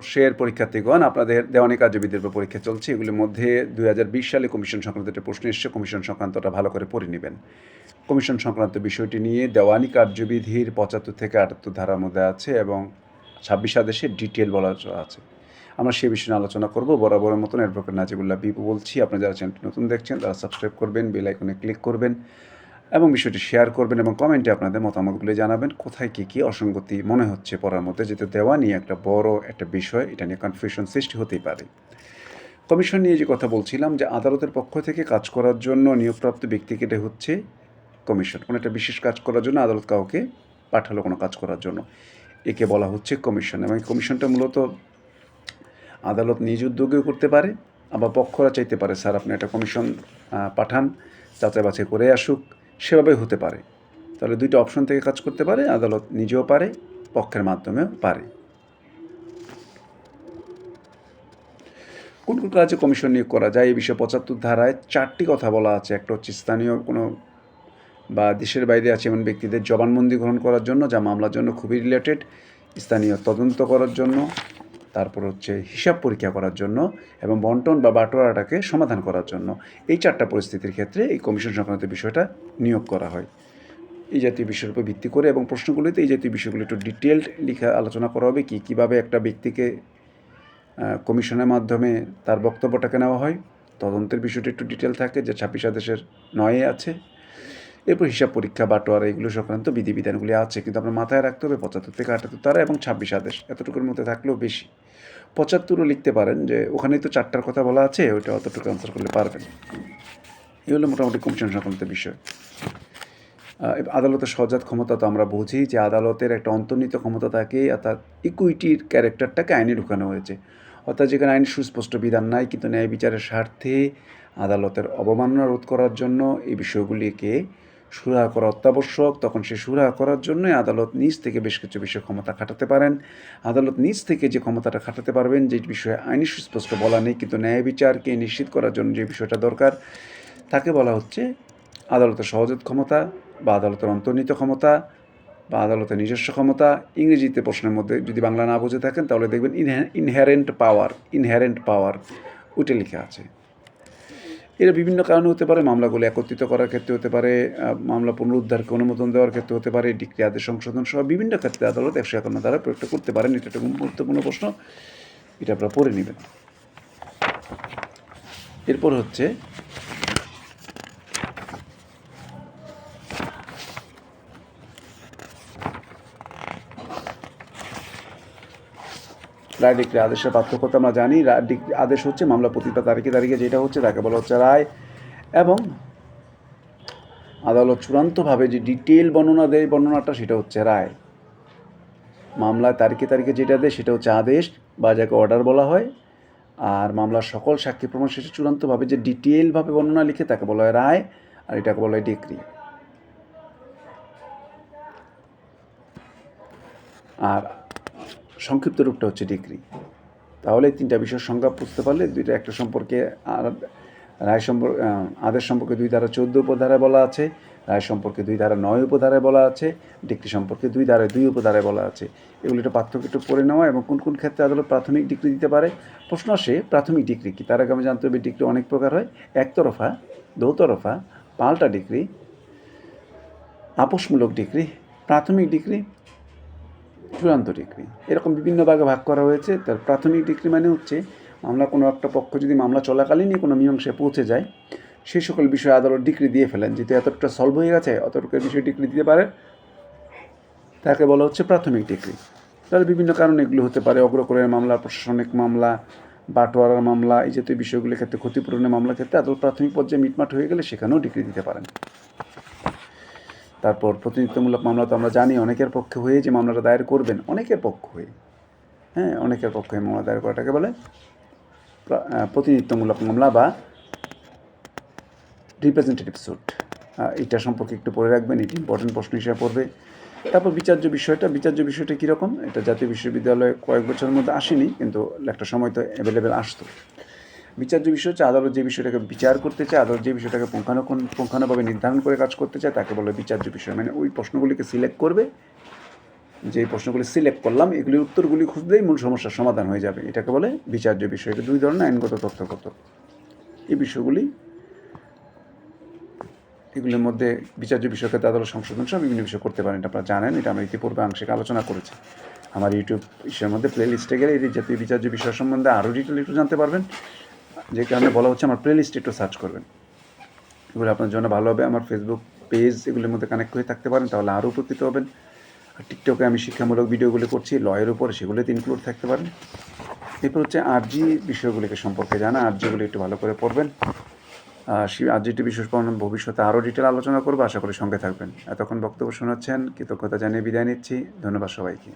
বর্ষের পরীক্ষার্থীগণ, আপনাদের দেওয়ানি কার্যবিধির উপর পরীক্ষা চলছে। এগুলির মধ্যে দুই হাজার বিশ সালে কমিশন সংক্রান্ত একটা প্রশ্ন এসছে। কমিশন সংক্রান্তটা ভালো করে পড়ে নেবেন। কমিশন সংক্রান্ত বিষয়টি নিয়ে দেওয়ানি কার্যবিধির পঁচাত্তর থেকে আটাত্তর ধারার মধ্যে আছে এবং ছাব্বিশ আদেশে ডিটেল বলা আছে। আমরা সে বিষয়ে আলোচনা করব। বরাবরের মতন অ্যাডভোকেট নাজিবুল্লাহ বিপু বলছি। আপনারা যারা চ্যানেলটি নতুন দেখছেন, তারা সাবস্ক্রাইব করবেন, বেল আইকনে ক্লিক করবেন। এবং বিষয়টি শেয়ার করবেন এবং কমেন্টে আপনাদের মতামতগুলো জানাবেন, কোথায় কী কী অসঙ্গতি মনে হচ্ছে পড়ার মধ্যে যেতে দেওয়া নিয়ে একটা বড় একটা বিষয়, এটা নিয়ে কনফিউশন সৃষ্টি হতেই পারে। কমিশন নিয়ে যে কথা বলছিলাম, যে আদালতের পক্ষ থেকে কাজ করার জন্য নিয়োগপ্রাপ্ত ব্যক্তিকে এটা হচ্ছে কমিশন কোনো একটা বিশেষ কাজ করার জন্য আদালত কাউকে পাঠালো কোনো কাজ করার জন্য। একে বলা হচ্ছে কমিশন এবং কমিশনটা মূলত আদালত নিজ উদ্যোগেও করতে পারে, আবার পক্ষরা চাইতে পারে, স্যার, আপনি একটা কমিশন পাঠান যাচাই বাছাই করে আসুক। সেভাবে হতে পারে। তাহলে দুইটা অপশন থেকে কাজ করতে পারে, আদালত নিজেও পারে, পক্ষের মাধ্যমেও পারে। কোন কোন কাজে কমিশন নিয়োগ করা যায়? এই বিষয়ে পঁচাত্তর ধারায় চারটি কথা বলা আছে। একটা হচ্ছে স্থানীয় কোনো বা দেশের বাইরে আছে এমন ব্যক্তিদের জবানবন্দি গ্রহণ করার জন্য, যা মামলার জন্য খুবই রিলেটেড স্থানীয় তদন্ত করার জন্য। তারপর হচ্ছে হিসাব পরীক্ষা করার জন্য এবং বন্টন বা বাটোয়ারাটাকে সমাধান করার জন্য এই চারটা পরিস্থিতির ক্ষেত্রে এই কমিশন সংক্রান্ত বিষয়টা নিয়োগ করা হয়। এই জাতীয় বিষয়ের উপর ভিত্তি করে এবং প্রশ্নগুলিতে এই জাতীয় বিষয়গুলো একটু ডিটেলড লিখা আলোচনা করা হবে কী কীভাবে একটা ব্যক্তিকে কমিশনের মাধ্যমে তার বক্তব্যটাকে নেওয়া হয়। তদন্তের বিষয়টি একটু ডিটেল থাকে যে ছাব্বিশ আদেশের নয়ে আছে। এরপর হিসাব পরীক্ষা, বাটোয়ারা এগুলো সংক্রান্ত বিধিবিধানগুলি আছে, কিন্তু আপনার মাথায় রাখতে হবে পঁচাত্তর থেকে আটাত্তর তারা এবং ছাব্বিশ আদেশ, এতটুকুর মধ্যে থাকলেও বেশি। পঁচাত্তরও লিখতে পারেন যে ওখানেই তো চারটার কথা বলা আছে, ওইটা অতটুকু আনসার করলে পারবেন। এই হলো মোটামুটি কমিশন সংক্রান্ত বিষয়। আদালতের সহজাত ক্ষমতা তো আমরা বুঝি যে আদালতের একটা অন্তর্নিহিত ক্ষমতা থাকে অর্থাৎ ইকুইটির ক্যারেক্টারটাকে আইনে ঢুকানো হয়েছে। অর্থাৎ যেখানে আইন সুস্পষ্ট বিধান নাই, কিন্তু ন্যায় বিচারের স্বার্থে আদালতের অবমাননা রোধ করার জন্য এই বিষয়গুলিকে সুরাহা করা অত্যাবশ্যক। তখন সে সুরাহা করার জন্যই আদালত নিজ থেকে বেশ কিছু বিষয় ক্ষমতা খাটাতে পারেন। আদালত নিজ থেকে যে ক্ষমতাটা খাটাতে পারবেন, যে বিষয়ে আইনি সুস্পষ্ট বলা নেই, কিন্তু ন্যায় বিচারকে নিশ্চিত করার জন্য যে বিষয়টা দরকার, তাকে বলা হচ্ছে আদালতের সহজাত ক্ষমতা বা আদালতের অন্তর্নিহিত ক্ষমতা বা আদালতের নিজস্ব ক্ষমতা। ইংরেজিতে প্রশ্নের মধ্যে যদি বাংলা না বুঝে থাকেন, তাহলে দেখবেন ইনহ্যারেন্ট পাওয়ার ইনহ্যারেন্ট পাওয়ার ওইটা লেখা আছে। এরা বিভিন্ন কারণে হতে পারে, মামলাগুলো একত্রিত করার ক্ষেত্রে হতে পারে মামলা পুনরুদ্ধারকে অনুমোদন দেওয়ার ক্ষেত্রে হতে পারে ডিক্রি আদেশ সংশোধন সহ বিভিন্ন ক্ষেত্রে আদালত একশো একান্ন দ্বারা প্রয়োগটা করতে পারেন। এটা একটা গুরুত্বপূর্ণ প্রশ্ন, এটা আপনারা পড়ে নেবেন। এরপর হচ্ছে রায় ডিক্রি আদেশের পার্থক্যতা আমরা জানি। রায় আদেশ হচ্ছে মামলা প্রতিটা তারিখে তারিখে যেটা হচ্ছে তাকে বলা হচ্ছে রায়। এবং আদালত চূড়ান্তভাবে যে ডিটেল বর্ণনা দেয় বর্ণনাটা সেটা হচ্ছে রায়। মামলায় তারিখে তারিখে যেটা দেয় সেটা হচ্ছে আদেশ বা যাকে অর্ডার বলা হয়। আর মামলার সকল সাক্ষী প্রমাণ শেষে চূড়ান্তভাবে যে ডিটেলভাবে বর্ণনা লিখে তাকে বলা হয় রায় আর এটাকে বলা হয় ডিক্রি। আর সংক্ষিপ্ত রূপটা হচ্ছে ডিগ্রি। তাহলে তিনটা বিষয়ের সংজ্ঞা বুঝতে পারলে দুইটা একটা সম্পর্কে রায় সম্পর্কে আদেশ সম্পর্কে দুই ধারা চোদ্দ উপধারায় বলা আছে, রায় সম্পর্কে দুই ধারা নয় উপধারায় বলা আছে, ডিগ্রি সম্পর্কে দুই ধারায় দুই উপধারায় বলা আছে। এগুলো একটা পার্থক্য একটু পড়ে নেওয়া এবং কোন কোন ক্ষেত্রে আদালত প্রাথমিক ডিগ্রি দিতে পারে? প্রশ্ন আসে, প্রাথমিক ডিগ্রি কি? তার আগে আমি জানতে হবে ডিগ্রি অনেক প্রকার হয়। একতরফা, দোতরফা, পাল্টা ডিগ্রি, আপোষমূলক ডিগ্রি, প্রাথমিক ডিগ্রি চূড়ান্ত ডিগ্রি। এরকম বিভিন্ন ভাগে ভাগ করা হয়েছে। তার প্রাথমিক ডিগ্রি মানে হচ্ছে মামলা কোনো একটা পক্ষ যদি মামলা চলাকালীনই কোনো মীমাংসায় পৌঁছে যায় সেই সকল বিষয়ে আদালত ডিগ্রি দিয়ে ফেলেন। যেহেতু এতটা সলভ হয়ে গেছে, অতটুকু বিষয়ে ডিগ্রি দিতে পারে, তাকে বলা হচ্ছে প্রাথমিক ডিগ্রি। তাহলে বিভিন্ন কারণে এগুলো হতে পারে। অগ্রকরের মামলা, প্রশাসনিক মামলা, বাটোয়ারার মামলা, এই জাতীয় বিষয়গুলির ক্ষেত্রে ক্ষতিপূরণের মামলার ক্ষেত্রে আদালত প্রাথমিক পর্যায়ে মিটমাট হয়ে গেলে সেখানেও ডিগ্রি দিতে পারেন। তারপর প্রতিনিধিত্বমূলক মামলা তো আমরা জানি, অনেকের পক্ষে হয়ে যে মামলাটা দায়ের করবেন, অনেকের পক্ষ হয়ে। হ্যাঁ অনেকের পক্ষে মামলা দায়ের করাটাকে বলে প্রতিনিধিত্বমূলক মামলা বা রিপ্রেজেন্টেটিভ স্যুট এটা সম্পর্কে একটু পড়ে রাখবেন, এটি ইম্পর্টেন্ট প্রশ্ন হিসেবে পড়বে। তারপর বিচার্য বিষয়টা বিচার্য বিষয়টা কীরকম? এটা জাতীয় বিশ্ববিদ্যালয়ে কয়েক বছরের মধ্যে আসেনি, কিন্তু একটা সময় তো অ্যাভেলেবেল আসতো। বিচার্য বিষয় হচ্ছে, আদালত যে বিষয়টাকে বিচার করতে চায়, আদালত যে বিষয়টাকে পুঙ্খানুপুঙ্খ পুঙ্খানুভাবে নির্ধারণ করে কাজ করতে চায়, তাকে বলে বিচার্য বিষয়। মানে ওই প্রশ্নগুলিকে সিলেক্ট করবে, যে প্রশ্নগুলি সিলেক্ট করলাম, এগুলির উত্তরগুলি খুঁজলেই মূল সমস্যার সমাধান হয়ে যাবে। এটাকে বলে বিচার্য বিষয়। এটা দুই ধরনের, আইনগত, তথ্যগত। এই বিষয়গুলি, এগুলির মধ্যে বিচার্য বিষয়কে আদালত সংশোধন সহ বিভিন্ন বিষয় করতে পারেন। এটা আপনারা জানেন, এটা আমরা ইতিপূর্বে আংশিক আলোচনা করেছি। আমার ইউটিউব ইসের মধ্যে প্লে লিস্টে গেলে এই জাতীয় বিচার্য বিষয় সম্বন্ধে আরও ডিটেল একটু জানতে পারবেন। যে কারণে বলা হচ্ছে আমার প্লে লিস্টে একটু সার্চ করবেন। এগুলো আপনার জন্য ভালো হবে। আমার ফেসবুক পেজ এগুলোর মধ্যে কানেক্ট হয়ে থাকতে পারেন, তাহলে আরও উপকৃত হবেন। আর টিকটকে আমি শিক্ষামূলক ভিডিওগুলি করছি, লয়ের উপর সেগুলোতে ইনক্লুড থাকতে পারেন। এরপর হচ্ছে আরজি বিষয়গুলিকে সম্পর্কে জানা। আরজিগুলি একটু ভালো করে পড়বেন। আরজিটি বিশেষ করে ভবিষ্যতে আরও ডিটেল আলোচনা করব। আশা করি সঙ্গে থাকবেন। এতক্ষণ বক্তব্য শোনাচ্ছেন। কৃতজ্ঞতা জানিয়ে বিদায় নিচ্ছি। ধন্যবাদ সবাইকে।